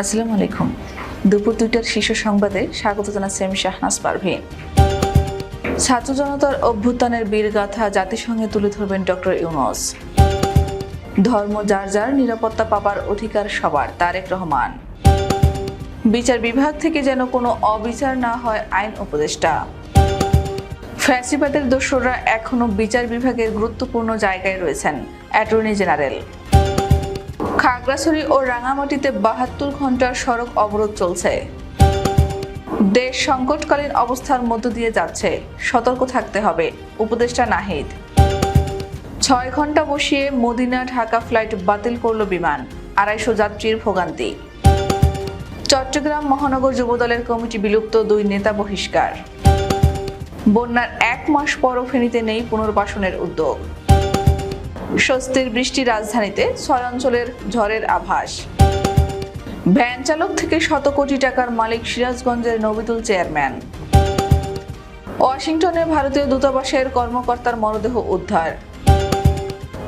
আসসালামু আলাইকুম। দুপুর দুইটার শীর্ষ সংবাদে স্বাগত জানাচ্ছি আমি শাহনাজ পারভীন ছাত্র জনতার অভ্যুত্থানের বীরগাথা জাতিসংঘে তুলে ধরবেন ডক্টর ইউনস। ধর্ম যার যার, নিরাপত্তা পাবার অধিকার সবার, তারেক রহমান। বিচার বিভাগ থেকে যেন কোনো অবিচার না হয় আইন উপদেষ্টা। ফ্যাসিবাদের দোসররা এখনও বিচার বিভাগের গুরুত্বপূর্ণ জায়গায় রয়েছেন, অ্যাটর্নি জেনারেল। খাগড়াছড়ি ও রাঙামাটিতে বাহাত্তর ঘণ্টার সড়ক অবরোধ চলছে। দেশ সংকটকালীন অবস্থার মধ্য দিয়ে যাচ্ছে। সতর্ক থাকতে হবে, উপদেষ্টা নাহিদ। ছয় ঘণ্টা বসিয়ে মদিনা ঢাকা ফ্লাইট বাতিল করল বিমান, আড়াইশো যাত্রীর ভোগান্তি। চট্টগ্রাম মহানগর যুবদলের কমিটি বিলুপ্ত দুই নেতা বহিষ্কার। বন্যার এক মাস পরও ফেনীতে নেই পুনর্বাসনের উদ্যোগ। স্বস্তির বৃষ্টি রাজধানীতে ছয় অঞ্চলের ঝড়ের আভাস। ভ্যান চালক থেকে শত কোটি টাকার মালিক সিরাজগঞ্জের নবিদুল চেয়ারম্যান। ওয়াশিংটনে ভারতীয় দূতাবাসের কর্মকর্তার মরদেহ উদ্ধার।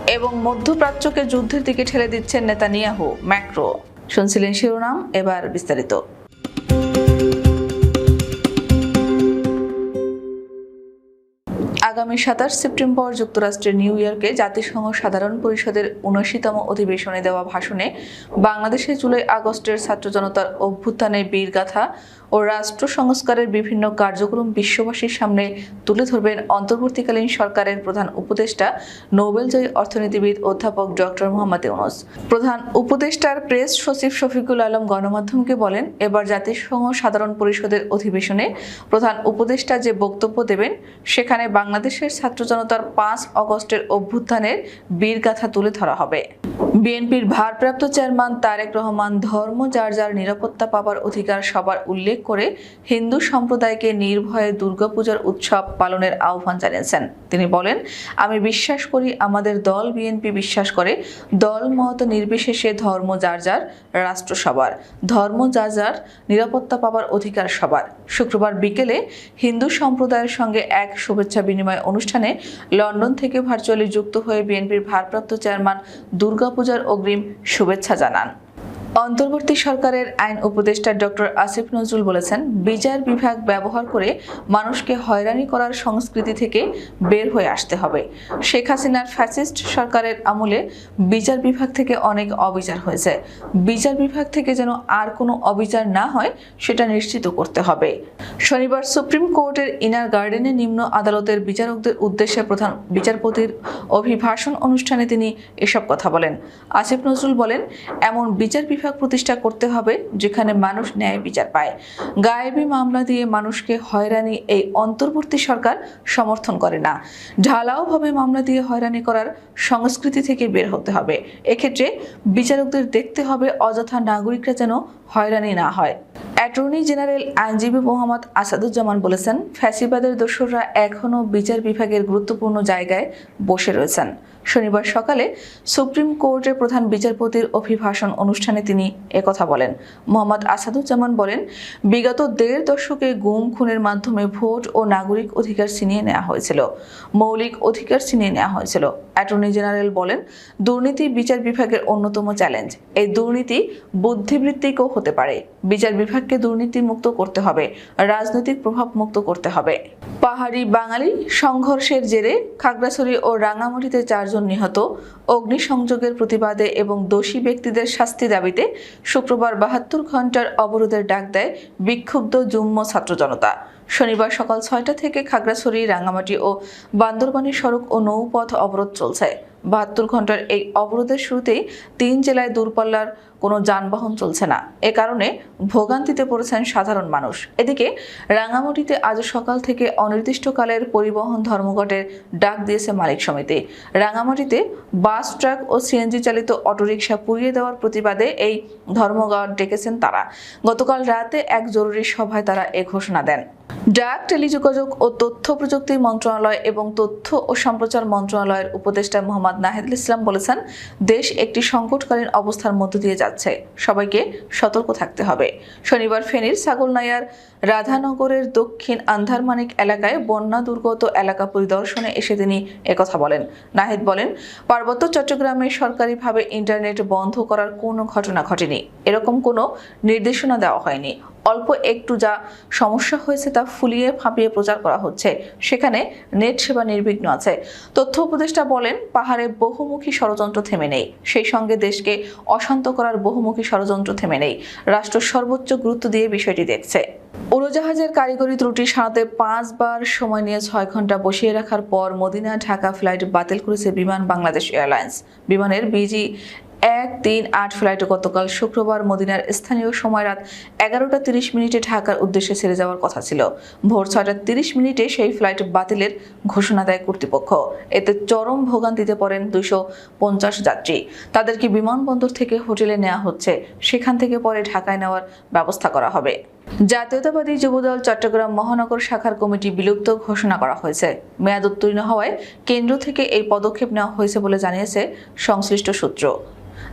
এবং মধ্যপ্রাচ্যকে যুদ্ধের দিকে ঠেলে দিচ্ছেন নেতানিয়াহু, ম্যাক্রো। শুনছিলেন শিরোনাম, এবার বিস্তারিত। আগামী সাতাশ সেপ্টেম্বর যুক্তরাষ্ট্রের নিউ ইয়র্কে জাতিসংঘ সাধারণ পরিষদের উনআশিতম অধিবেশনে দেওয়া ভাষণে বাংলাদেশে জুলাই আগস্টের ছাত্র জনতার অভ্যুত্থানের বীরগাথা ও রাষ্ট্র সংস্কারের বিভিন্ন কার্যক্রম বিশ্ববাসীর সামনে তুলে ধরবেন অন্তর্বর্তীকালীন সরকারের প্রধান উপদেষ্টা, নোবেলজয়ী অর্থনীতিবিদ অধ্যাপক ডক্টর মোহাম্মদ ইউনুস। প্রধান উপদেষ্টার প্রেস সচিব শফিকুল আলম গণমাধ্যমকে বলেন, এবার জাতিসংঘ সাধারণ পরিষদের অধিবেশনে প্রধান উপদেষ্টা যে বক্তব্য দেবেন, সেখানে বাংলাদেশের ছাত্র জনতার পাঁচ অগস্টের অভ্যুত্থানের বীরগাথা তুলে ধরা হবে। বিএনপির ভারপ্রাপ্ত চেয়ারম্যান তারেক রহমান ধর্ম, যার যার নিরাপত্তা পাবার অধিকার সবার উল্লেখ করে হিন্দু সম্প্রদায়কে নির্ভয়ে দুর্গাপূজার উৎসব পালনের আহ্বান জানিয়েছেন। তিনি বলেন, আমি বিশ্বাস করি আমাদের দল বিএনপি বিশ্বাস করে। দল মত নির্বিশেষে ধর্ম, যার যার রাষ্ট্র সবার। ধর্ম, যার যার নিরাপত্তা পাবার অধিকার সবার। শুক্রবার বিকেলে হিন্দু সম্প্রদায়ের সঙ্গে এক শুভেচ্ছা বিনিময় অনুষ্ঠানে লন্ডন থেকে ভার্চুয়ালি যুক্ত হয়ে বিএনপির ভারপ্রাপ্ত চেয়ারম্যান দুর্গাপূজার অগ্রিম শুভেচ্ছা জানান। অন্তর্বর্তী সরকারের আইন উপদেষ্টা ডক্টর আসিফ নজরুল বলেছেন, বিচার বিভাগ ব্যবহার করে মানুষকে হয়রানি করার সংস্কৃতি থেকে বের হয়ে আসতে হবে। শেখ হাসিনার ফ্যাসিস্ট সরকারের আমলে বিচার বিভাগ থেকে অনেক অবিচার হয়েছে। বিচার বিভাগ থেকে যেন আর কোনো অবিচার না হয়, সেটা নিশ্চিত করতে হবে। শনিবার সুপ্রিম কোর্টের ইনার গার্ডেনে নিম্ন আদালতের বিচারকদের উদ্দেশ্যে প্রধান বিচারপতির অভিভাষণ অনুষ্ঠানে তিনি এসব কথা বলেন। আসিফ নজরুল বলেন, এমন বিচার বিভাগ প্রতিষ্ঠা করতে হবে, যেখানে মানুষ ন্যায় বিচার পায়। গায়েবি মামলা দিয়ে মানুষকে হয়রানি এই অন্তর্বর্তী সরকার সমর্থন করে না। ঢালাওভাবে মামলা দিয়ে হয়রানি করার সংস্কৃতি থেকে বের হতে হবে। এক্ষেত্রে বিচারকদের দেখতে হবে, অযথা নাগরিকরা যেন হয়রানি না হয়। অ্যাটর্নি জেনারেল আইনজীবী মোহাম্মদ আসাদুজ্জামান বলেছেন, ফ্যাসিবাদের দোসররা এখনও বিচার বিভাগের গুরুত্বপূর্ণ জায়গায় বসে রয়েছেন। শনিবার সকালে সুপ্রিম কোর্টের প্রধান বিচারপতির অভিভাষণ অনুষ্ঠানে তিনি একথা বলেন। মোহাম্মদ আসাদুজ্জামান বলেন, বিগত দেড় দশকে গুম খুনের মাধ্যমে ভোট ও নাগরিক অধিকার ছিনিয়ে নেওয়া হয়েছিল, মৌলিক অধিকার ছিনিয়ে নেওয়া হয়েছিল। অ্যাটর্নি জেনারেল বলেন, দুর্নীতি বিচার বিভাগের অন্যতম চ্যালেঞ্জ। এই দুর্নীতি বুদ্ধিবৃত্তিকও হতে পারে। বিচার বিভাগকে দুর্নীতি মুক্ত করতে হবে, রাজনৈতিক প্রভাব মুক্ত করতে হবে। পাহাড়ি বাঙালি সংঘর্ষের জেরে খাগড়াছড়ি ও রাঙামাটিতে চারজন নিহত। অগ্নিসংযোগের প্রতিবাদে এবং দোষী ব্যক্তিদের শাস্তি দাবিতে শুক্রবার বাহাত্তর ঘণ্টার অবরোধের ডাক দেয় বিক্ষুব্ধ যুগ্ম ছাত্র জনতা। শনিবার সকাল ছয়টা থেকে খাগড়াছড়ি রাঙামাটি ও বান্দরবানের সড়ক ও নৌপথ অবরোধ চলছে। বাহাত্তর ঘণ্টার এই অবরোধের শুরুতেই তিন জেলায় দূরপাল্লার কোনো যানবাহন চলছে না। এ কারণে ভোগান্তিতে পড়েছেন সাধারণ মানুষ। এদিকে রাঙামাটিতে আজ সকাল থেকে অনির্দিষ্টকালের পরিবহন ধর্মঘটের ডাক দিয়েছে মালিক সমিতি। রাঙামাটিতে বাস, ট্রাক ও সিএনজি চালিত অটোরিকশা পুড়িয়ে দেওয়ার প্রতিবাদে এই ধর্মঘট ডেকেছেন তারা। গতকাল রাতে এক জরুরি সভায় তারা এ ঘোষণা দেন। ডাক, টেলিযোগাযোগ ও তথ্য প্রযুক্তি মন্ত্রণালয় এবং তথ্য ও সম্প্রচার মন্ত্রণালয়ের উপদেষ্টা মোহাম্মদ নাহিদুল ইসলাম বলেছেন, দেশ একটি সংকটকালীন অবস্থার মধ্য দিয়ে যাচ্ছে। যাচ্ছে। সবাইকে সতর্ক থাকতে হবে। শনিবার ফেনীর ছাগলনাইয়ার রাধানগরের দক্ষিণ আন্ধারমানিক এলাকায় বন্যা দুর্গত এলাকা পরিদর্শনে এসে তিনি একথা বলেন। নাহিদ বলেন, পার্বত্য চট্টগ্রামে সরকারিভাবে ইন্টারনেট বন্ধ করার কোনো ঘটনা ঘটেনি। এরকম কোনো নির্দেশনা দেওয়া হয়নি। অল্প একটু যা সমস্যা হয়েছে তা ফুলিয়ে ফাঁপিয়ে প্রচার করা হচ্ছে। সেখানে নেট সেবা নির্বিঘ্ন আছে। তথ্য উপদেষ্টা বলেন, পাহাড়ে বহুমুখী ষড়যন্ত্র থেমে নেই। সেই সঙ্গে দেশকে অশান্ত করার বহুমুখী ষড়যন্ত্র থেমে নেই। রাষ্ট্র সর্বোচ্চ গুরুত্ব দিয়ে বিষয়টি দেখছে। উড়োজাহাজের কারিগরি ত্রুটি সারাতে পাঁচবার সময় নিয়ে ছয় ঘণ্টা বসিয়ে রাখার পর মদিনা ঢাকা ফ্লাইট বাতিল করেছে বিমান বাংলাদেশ এয়ারলাইন্স। বিমানের বিজি এক তিন আট ফ্লাইট গতকাল শুক্রবার মদিনার স্থানীয় সময় রাত এগারোটা তিরিশ মিনিটে ঢাকার উদ্দেশ্যে ছেড়ে যাওয়ার কথা ছিল। ভোর ছয়টা তিরিশ মিনিটে সেই ফ্লাইট বাতিলের ঘোষণা দেয় কর্তৃপক্ষ। এতে চরম ভোগান্তিতে পড়েন দুইশো পঞ্চাশ যাত্রী। তাদেরকে বিমানবন্দর থেকে হোটেলে নেওয়া হচ্ছে। সেখান থেকে পরে ঢাকায় নেওয়ার ব্যবস্থা করা হবে। জাতীয়তাবাদী যুবদল চট্টগ্রাম মহানগর শাখার কমিটি বিলুপ্ত ঘোষণা করা হয়েছে। মেয়াদ উত্তীর্ণ হওয়ায় কেন্দ্র থেকে এই পদক্ষেপ নেওয়া হয়েছে বলে জানিয়েছে সংশ্লিষ্ট সূত্র।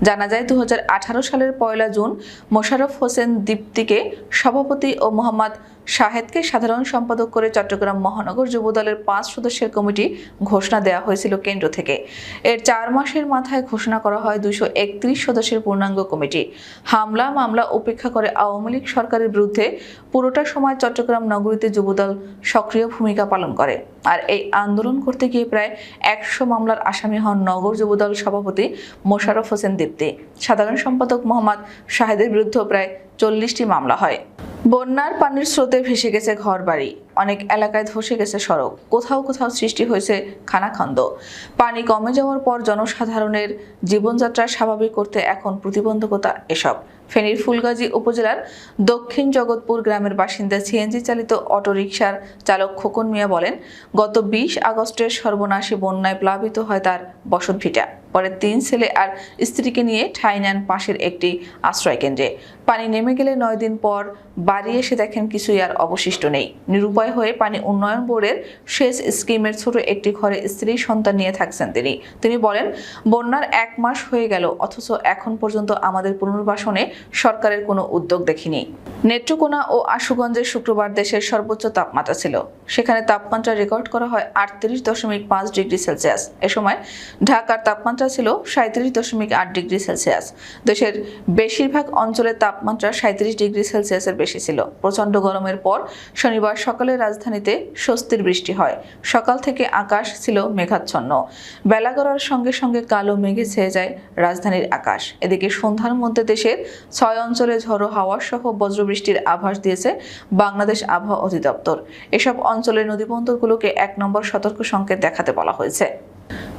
জানা যায় দু হাজার আঠারো সালের পয়লা জুন মোশাররফ হোসেন দীপ্তিকে সভাপতি ও মোহাম্মদ শাহেদকে সাধারণ সম্পাদক করে চট্টগ্রাম মহানগর যুবদলের পাঁচ সদস্যের কমিটি ঘোষণা দেওয়া হয়েছিল কেন্দ্র থেকে। এর চার মাসের মাথায় ঘোষণা করা হয় দুশো একত্রিশ সদস্যের পূর্ণাঙ্গ কমিটি। হামলা মামলা উপেক্ষা করে আওয়ামী লীগ সরকারের বিরুদ্ধে পুরোটা সময় চট্টগ্রাম নগরীতে যুবদল সক্রিয় ভূমিকা পালন করে। আর এই আন্দোলন করতে গিয়ে প্রায় একশো মামলার আসামি হন নগর যুবদল সভাপতি মোশাররফ হোসেন দীপ্তি। সাধারণ সম্পাদক মোহাম্মদ শাহেদের বিরুদ্ধেও প্রায় চল্লিশটি মামলা হয়। বন্যার পানির স্রোতে ভেসে গেছে ঘরবাড়ি। অনেক এলাকায় ধসে গেছে সড়ক। কোথাও কোথাও সৃষ্টি হয়েছে খানাখন্দ। পানি কমে যাওয়ার পর জনসাধারণের জীবনযাত্রা স্বাভাবিক করতে এখন প্রতিবন্ধকতা এসব। ফেনীর ফুলগাজী উপজেলার দক্ষিণ জগৎপুর গ্রামের বাসিন্দা সিএনজি চালিত অটোরিকশার চালক খোকন মিয়া বলেন, গত বিশ আগস্টের সর্বনাশী বন্যায় প্লাবিত হয় তার বসতভিটা। পরে তিন ছেলে আর স্ত্রীকে নিয়ে ঠাঁই নেন পাশের একটি আশ্রয় কেন্দ্রে পানি নেমে গেলে নয় দিন পর বাড়ি এসে দেখেন কিছুই আর অবশিষ্ট নেই। নিরুপায় হয়ে পানি উন্নয়ন বোর্ডের শেষ স্কিমের ছোট একটি ঘরে স্ত্রী সন্তান নিয়ে থাকছেন তিনি। তিনি বলেন, বন্যার এক মাস হয়ে গেল, অথচ এখন পর্যন্ত আমাদের পুনর্বাসনে সরকারের কোনো উদ্যোগ দেখিনি। নেত্রকোনা ও আশুগঞ্জে শুক্রবার দেশের সর্বোচ্চ তাপমাত্রা ছিল। সেখানে তাপমাত্রা রেকর্ড করা হয় আটত্রিশ দশমিক পাঁচ ডিগ্রি সেলসিয়াস। এ সময় ঢাকার তাপমাত্রা ছিল সাঁত্রিশ দশমিক আট ডিগ্রি সেলসিয়াস। দেশের বেশিরভাগ অঞ্চলের তাপমাত্রা সাঁত্রিশ ডিগ্রি সেলসিয়াসের বেশি ছিল। প্রচণ্ড গরমের পর শনিবার সকালে রাজধানীতে স্বস্তির বৃষ্টি হয়। সকাল থেকে আকাশ ছিল মেঘাচ্ছন্ন। বেলা গড়ার সঙ্গে সঙ্গে কালো মেঘে ছেয়ে যায় রাজধানীর আকাশ। এদিকে সন্ধ্যার মধ্যে দেশের ছয় অঞ্চলে ঝড়ো হাওয়া সহ বজ্রবৃষ্টির আভাস দিয়েছে বাংলাদেশ আবহাওয়া অধিদপ্তর। এসব অঞ্চলের নদীবন্দরগুলোকে এক নম্বর সতর্ক সংকেত দেখাতে বলা হয়েছে।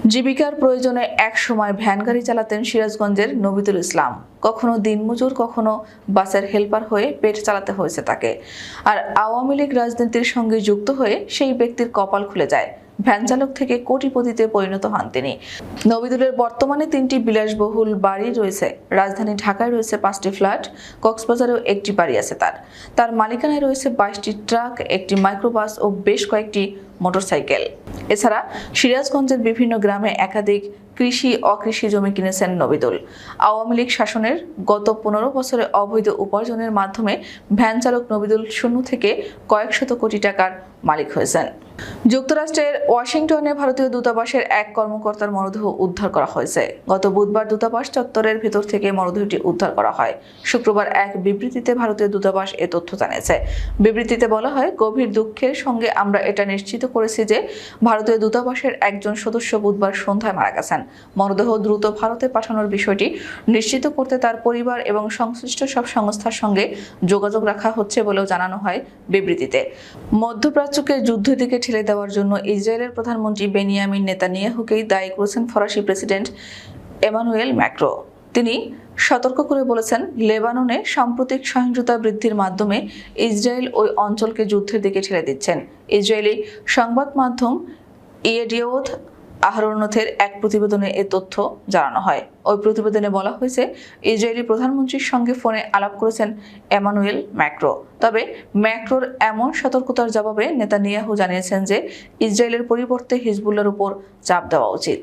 জীবিকার প্রয়োজনে এক সময় ভ্যান গাড়ি চালাতেন সিরাজগঞ্জের নবিতুল ইসলাম। কখনো দিনমজুর, কখনো বাসের হেল্পার হয়ে পেট চালাতে হয়েছে তাকে। আর আওয়ামী লীগ রাজনীতির সঙ্গে যুক্ত হয়ে সেই ব্যক্তির কপাল খুলে যায়। ভ্যান চালক থেকে কোটিপতিতে পরিণত হন তিনি। নবিদুলের বর্তমানে তিনটি বিলাসবহুল বাড়ি রয়েছে। রাজধানী ঢাকায় রয়েছে পাঁচটি ফ্ল্যাট, কক্সবাজারেও একটি বাড়ি আছে তার। তার মালিকানায় রয়েছে বাইশটি ট্রাক, একটি মাইক্রোবাস ও বেশ কয়েকটি মোটরসাইকেল। এছাড়া সিরাজগঞ্জের বিভিন্ন গ্রামে একাধিক কৃষি, অকৃষি জমি কিনেছেন নবিদুল। আওয়ামী লীগ শাসনের গত পনেরো বছরে অবৈধ উপার্জনের মাধ্যমে ভ্যান চালক নবিদুল শূন্য থেকে কয়েক শত কোটি টাকার মালিক হয়েছেন। যুক্তরাষ্ট্রের ওয়াশিংটনে ভারতীয় দূতাবাসের এক কর্মকর্তার মরদেহ উদ্ধার করা হয়েছে। গত বুধবার দূতাবাস চত্বরের ভেতর থেকে মরদেহটি উদ্ধার করা হয়। শুক্রবার এক বিবৃতিতে ভারতীয় দূতাবাস এ তথ্য জানিয়েছে। বিবৃতিতে বলা হয়, গভীর দুঃখের সঙ্গে আমরা এটা নিশ্চিত করেছি যে ভারতীয় দূতাবাসের একজন সদস্য বুধবার সন্ধ্যায় মারা গেছেন। মরদেহ দ্রুত ভারতে পাঠানোর বিষয়টি নিশ্চিত করতে তার পরিবার এবং সংশ্লিষ্ট সব সংস্থার সঙ্গে যোগাযোগ রাখা হচ্ছে বলেও জানানো হয় বিবৃতিতে। মধ্যপ্রাচ্যকে যুদ্ধের দিকে ঠেলে দেওয়ার জন্য ইসরায়েলের প্রধানমন্ত্রী বেনিয়ামিন নেতানিয়াহুকেই দায়ী করেছেন ফরাসি প্রেসিডেন্ট এমানুয়েল ম্যাক্রো। তিনি সতর্ক করে বলেছেন, লেবাননে সাম্প্রতিক সহিংসতা বৃদ্ধির মাধ্যমে ইসরায়েল ওই অঞ্চলকে যুদ্ধের দিকে ঠেলে দিচ্ছেন। ইসরায়েলি সংবাদ মাধ্যম ইয়েডিওথ আহরণথের এক প্রতিবেদনে এ তথ্য জানানো হয়। ওই প্রতিবেদনে বলা হয়েছে, ইসরায়েলি প্রধানমন্ত্রীর সঙ্গে ফোনে আলাপ করেছেন এমানুয়েল ম্যাক্রো। তবে ম্যাক্রোর এমন সতর্কতার জবাবে নেতানিয়াহু জানিয়েছেন যে, ইসরায়েলের পরিবর্তে হিজবুল্লার উপর চাপ দেওয়া উচিত।